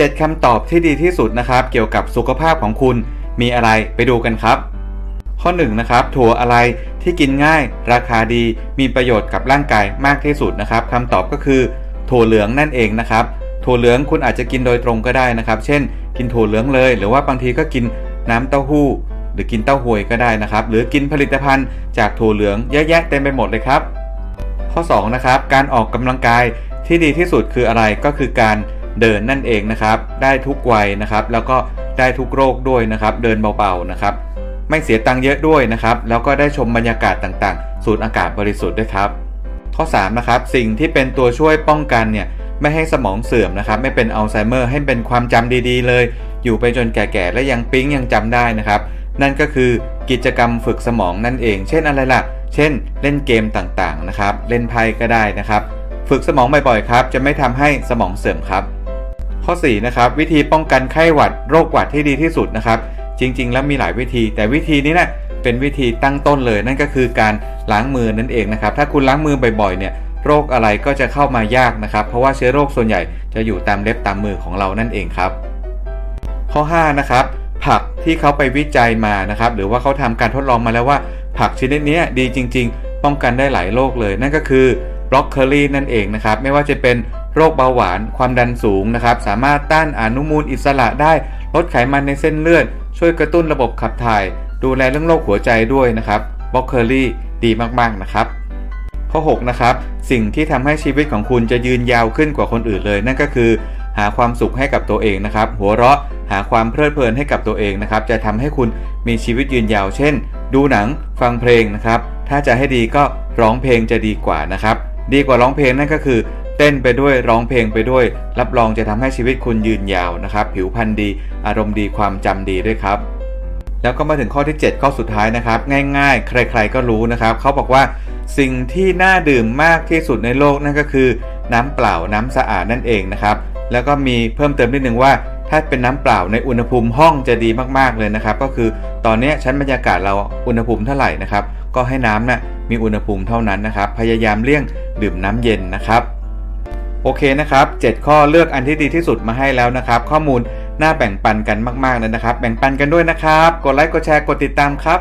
7คำตอบที่ดีที่สุดนะครับ เกี่ยวกับสุขภาพของคุณมีอะไรไปดูกันครับ ข้อ1นะครับถั่วอะไรที่กินง่าย ราคาดีมีประโยชน์กับร่างกายมากที่สุดนะครับคำตอบก็คือถั่วเหลืองนั่นเองนะครับถั่วเหลืองคุณอาจจะกินโดยตรงก็ได้นะครับ เช่น กินถั่วเหลืองเลย หรือว่าบางทีก็กินน้ำเต้าหู้ หรือกินเต้าหวยก็ได้นะครับ หรือกินผลิตภัณฑ์จากถั่วเหลืองเยอะแยะเต็มไปหมดเลยครับ ข้อ2นะครับการออกกำลังกายที่ดีที่สุดคืออะไรก็คือการ เดินนั่นเองนะครับ ได้ทุกวัยนะครับ แล้วก็ได้ทุกโรคด้วยนะครับ เดินเบาๆนะครับ ไม่เสียตังค์เยอะด้วยนะครับ แล้วก็ได้ชมบรรยากาศต่างๆ สูดอากาศบริสุทธิ์ด้วยครับ ข้อ3นะครับสิ่งที่เป็นตัวช่วยป้องกันเนี่ยไม่ให้สมองเสื่อมนะครับ ไม่เป็นอัลไซเมอร์ให้เป็นความจำดีๆ เลย อยู่ไปจนแก่ๆและยังปิ๊งยังจำได้นะครับ นั่นก็คือกิจกรรมฝึกสมองนั่นเอง เช่นอะไรล่ะ เช่น เล่นเกมต่างๆนะครับ เล่นไพ่ก็ได้นะครับ ฝึกสมองบ่อยๆครับ จะไม่ทำให้สมองเสื่อมครับ ข้อ4นะครับวิธีป้องกันไข้หวัดโรคหวัดที่ดีที่สุดนะครับ จริง ๆ แล้วมีหลายวิธี แต่วิธีนี้นะเป็นวิธีตั้งต้นเลย นั่นก็คือการล้างมือนั่นเองนะครับ ถ้าคุณล้างมือบ่อยๆเนี่ยโรคอะไรก็จะเข้ามายากนะครับ เพราะว่าเชื้อโรคส่วนใหญ่จะอยู่ตามเล็บตามมือของเรานั่นเองครับ ข้อ5นะครับผักที่เขาไปวิจัยมานะครับ หรือว่าเขาทำการทดลองมาแล้วว่า ผักชนิดนี้ดีจริง ๆ ป้องกันได้หลายโรคเลย นั่นก็คือบรอกโคลีนั่นเองนะครับ ไม่ว่าจะเป็น โรคเบาหวานความดันสูงนะครับ สามารถต้านอนุมูลอิสระได้ ลดไขมันในเส้นเลือด ช่วยกระตุ้นระบบขับถ่าย ดูแลเรื่องโรคหัวใจด้วยนะครับบรอกโคลีดีมากๆนะครับ ข้อ 6 นะครับ สิ่งที่ทำให้ชีวิตของคุณจะยืนยาวขึ้นกว่าคนอื่นเลย นั่นก็คือ หาความสุขให้กับตัวเองนะครับ หัวเราะหาความเพลิดเพลินให้กับตัวเองนะครับ จะทำให้คุณมีชีวิตยืนยาว เช่น ดูหนังฟังเพลงนะครับ ถ้าจะให้ดีก็ร้องเพลงจะดีกว่านะครับ ดีกว่าร้องเพลงนั่นก็คือ เต้นไปด้วยร้องเพลงไปด้วย รับรองจะทำให้ชีวิตคุณยืนยาวนะครับ ผิวพรรณดี อารมณ์ดีความจำดีด้วยครับ แล้วก็มาถึงข้อที่ 7 ข้อสุดท้ายนะครับ ง่าย ๆ ใคร ๆ ก็รู้นะครับ เขาบอกว่าสิ่งที่น่าดื่มมากที่สุดในโลกนั่นก็คือ น้ำเปล่าน้ำสะอาดนั่นเองนะครับ แล้วก็มีเพิ่มเติมนิดนึงว่าถ้าเป็นน้ำเปล่าในอุณหภูมิห้องจะดีมากๆเลยนะครับ ก็คือตอนนี้ชั้นบรรยากาศเราอุณหภูมิเท่าไหร่นะครับ ก็ให้น้ำนะ่ะมีอุณหภูมิเท่านั้นนะครับ พยายามเลี่ยงดื่มน้ำเย็นนะครับ โอเคนะครับ 7 ข้อเลือกอันที่ดีที่สุดมาให้แล้วนะครับ ข้อมูลน่าแบ่งปันกันมากๆเลยนะครับ แบ่งปันกันด้วยนะครับ กดไลค์กดแชร์กดติดตามครับ